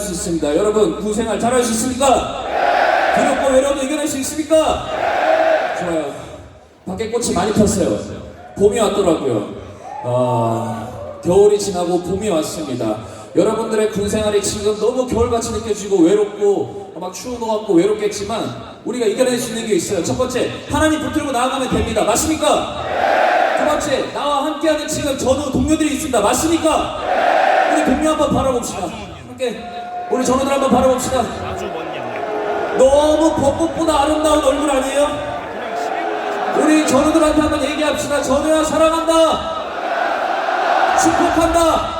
수 있습니다. 여러분 구생활 잘할 수 있습니까? 두렵고 외로움도 이겨낼 수 있습니까? 좋아요. 밖에 꽃이 많이 폈어요. 봄이 왔더라고요. 아, 겨울이 지나고 봄이 왔습니다. 여러분들의 군 생활이 지금 너무 겨울같이 느껴지고 외롭고 막 추운 것 같고 외롭겠지만 우리가 이겨낼 수 있는 게 있어요. 첫 번째, 하나님 붙들고 나아가면 됩니다. 맞습니까? 두 번째, 나와 함께하는 지금 전우 동료들이 있습니다. 맞습니까? 우리 동료 한번 바라봅시다. 함께 우리 전우들 한번 바라봅시다. 너무 벚꽃보다 아름다운 얼굴 아니에요? 우리 전우들한테 한번 얘기합시다. 전우야 사랑한다. 축복한다.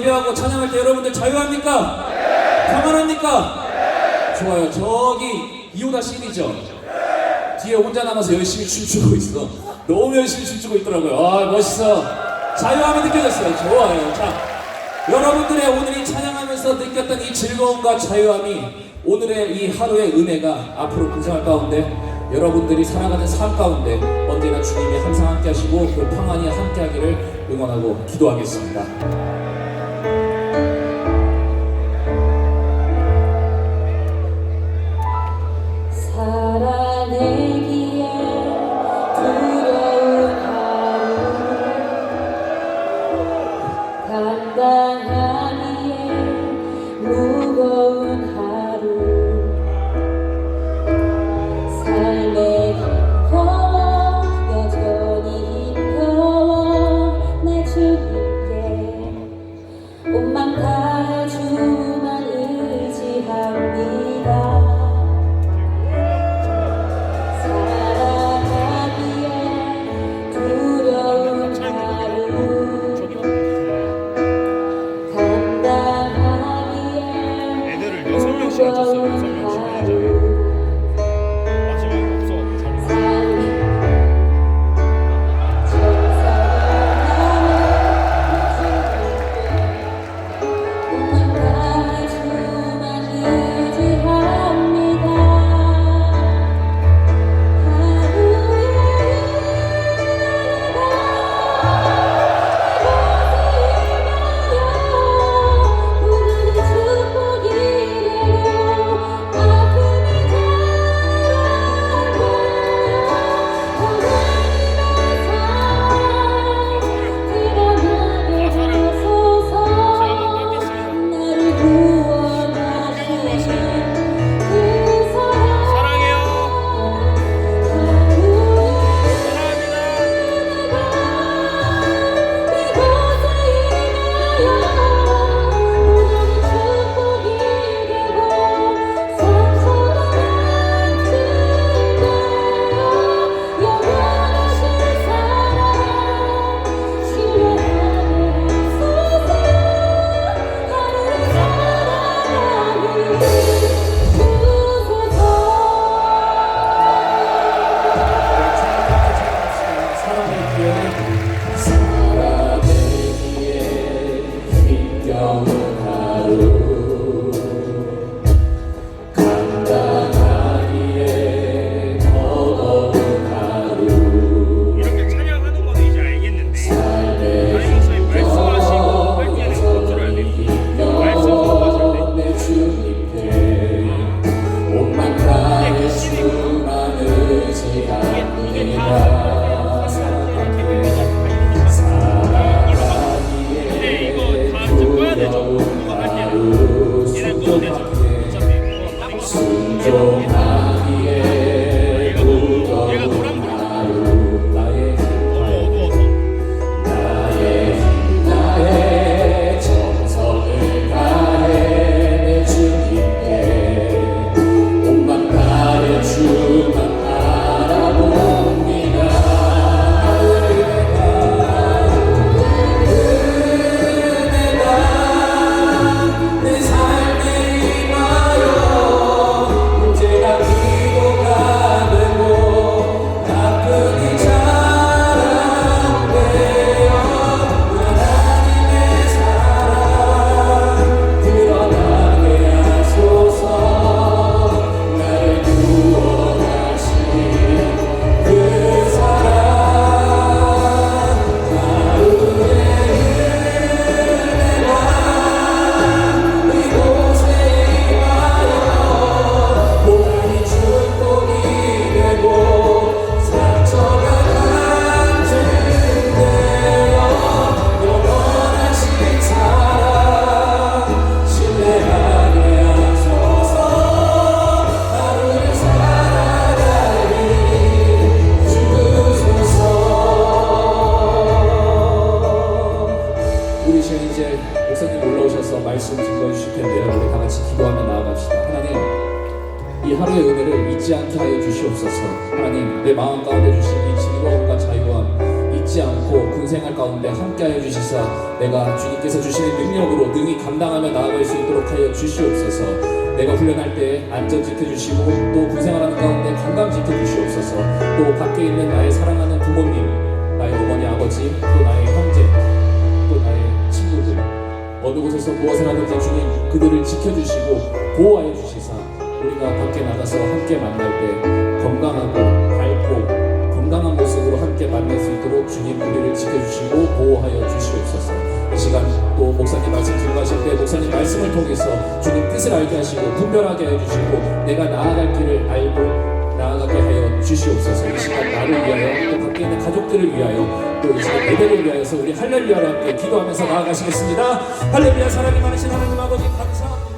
예배하고 찬양할 때 여러분들 자유합니까? 네. 평안합니까? 네. 좋아요. 저기 이오다 시리죠. 네. 뒤에 혼자 남아서 열심히 춤추고 있어. 너무 열심히 춤추고 있더라고요. 아 멋있어. 자유함이 느껴졌어요. 좋아요. 자. 여러분들의 오늘 이 찬양하면서 느꼈던 이 즐거움과 자유함이 오늘의 이 하루의 은혜가 앞으로 군생활 가운데 여러분들이 살아가는 삶 가운데 언제나 주님이 항상 함께 하시고 그 평안이 함께 하기를 응원하고 기도하겠습니다. 우리 지금 이제 목사님 올라오셔서 말씀 증거해주실 텐데요. 우리 다 같이 기도하며 나아갑시다. 하나님, 이 하루의 은혜를 잊지 않게 하여 주시옵소서. 하나님, 내 마음 가운데 주신 이 진리와 자유함 잊지 않고 군생활 가운데 함께 하여 주시사 내가 주님께서 주시는 능력으로 능히 감당하며 나아갈 수 있도록 하여 주시옵소서. 내가 훈련할 때 안전 지켜주시고 또 군생활하는 가운데 건강 지켜주시옵소서 또 밖에 있는 나의 사랑하는 부모님 나의 어머니 아버지 또 나의 형제 어느 곳에서 무엇을 하든지 주님 그들을 지켜주시고 보호하여 주시사 우리가 밖에 나가서 함께 만날 때 건강하고 밝고 건강한 모습으로 함께 만날 수 있도록 주님 우리를 지켜주시고 보호하여 주시옵소서. 이 시간 또 목사님 말씀 들어가실 때 목사님 말씀을 통해서 주님 뜻을 알게 하시고 분별하게 해주시고 내가 나아갈 길을 알고 나아가게 주시옵소서 이 시간 나를 위하여 또 밖에 있는 가족들을 위하여 또 이 시간 예배를 위하여서 우리 할렐루야를 함께 기도하면서 나아가시겠습니다. 할렐루야 사랑이 많으신 하나님 아버지 감사합니다